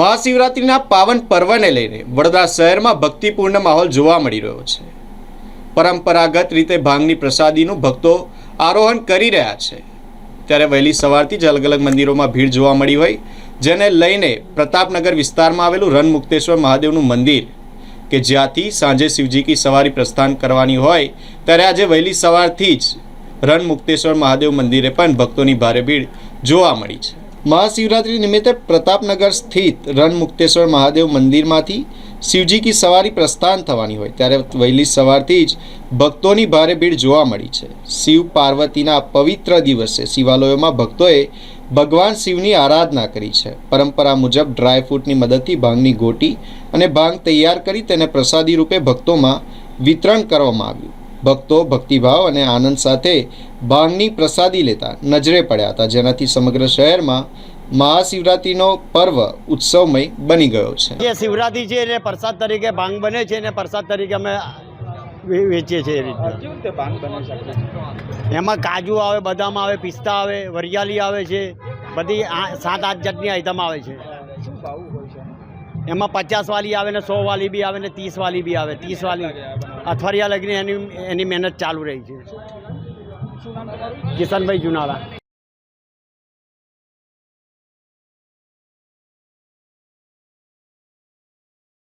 મહાશિવરાત્રિના પાવન પર્વને લઈને વડોદરા શહેરમાં ભક્તિપૂર્ણ માહોલ જોવા મળી રહ્યો છે. પરંપરાગત રીતે ભાંગની પ્રસાદીનું ભક્તો આરોહણ કરી રહ્યા છે. ત્યારે વહેલી સવારથી જ અલગ અલગ મંદિરોમાં ભીડ જોવા મળી હોય, જેને લઈને પ્રતાપનગર વિસ્તારમાં આવેલું રણમુક્તેશ્વર મહાદેવનું મંદિર, કે જ્યાંથી સાંજે શિવજી કી સવારી પ્રસ્થાન કરવાની હોય, ત્યારે આજે વહેલી સવારથી જ રણમુક્તેશ્વર મહાદેવ મંદિરે પણ ભક્તોની ભારે ભીડ જોવા મળી છે. મહાશિવરાત્રિ નિમિત્તે પ્રતાપનગર સ્થિત રણમુક્તેશ્વર મહાદેવ મંદિરમાંથી શિવજી કી સવારી પ્રસ્થાન થવાની હોય. ત્યારે વહેલી સવારથી જ ભક્તોની ભારે ભીડ જોવા મળી છે. શિવ પાર્વતીના પવિત્ર દિવસે શિવાલયોમાં ભક્તોએ ભગવાન શિવની આરાધના કરી છે. પરંપરા મુજબ ડ્રાયફ્રૂટની મદદથી ભાંગની ગોટી અને ભાંગ તૈયાર કરી તેને પ્રસાદી રૂપે ભક્તોમાં વિતરણ કરવામાં આવ્યું. ભક્તો ભક્તિભાવ અને આનંદ સાથે ભાંગની પ્રસાદી લેતા નજરે પડ્યા હતા જેનાથી સમગ્ર શહેરમાં મહાશિવરાત્રિનો પર્વ ઉત્સવમય બની ગયો છે. જે શિવરાત્રિ છે એટલે પ્રસાદ તરીકે ભાંગ બને છે અને પ્રસાદ તરીકે અમે વે- વેચીએ છીએ એ રીતે. ભાંગ બને છે? એમાં કાજુ આવે બદામ આવે પિસ્તા આવે વરિયાળી આવે છે બધી આ- સાત આઠ જાતની આઈટમ આવે છે. શું ભાવ એમાં પચાસ વાલી આવે ને સો વાલી બી આવે ને ત્રીસ વાળી બી આવે ત્રીસ વાળી અઠવાડિયા લગીને એની એની મહેનત ચાલુ રહી છે. કિશનભાઈ જુનાળા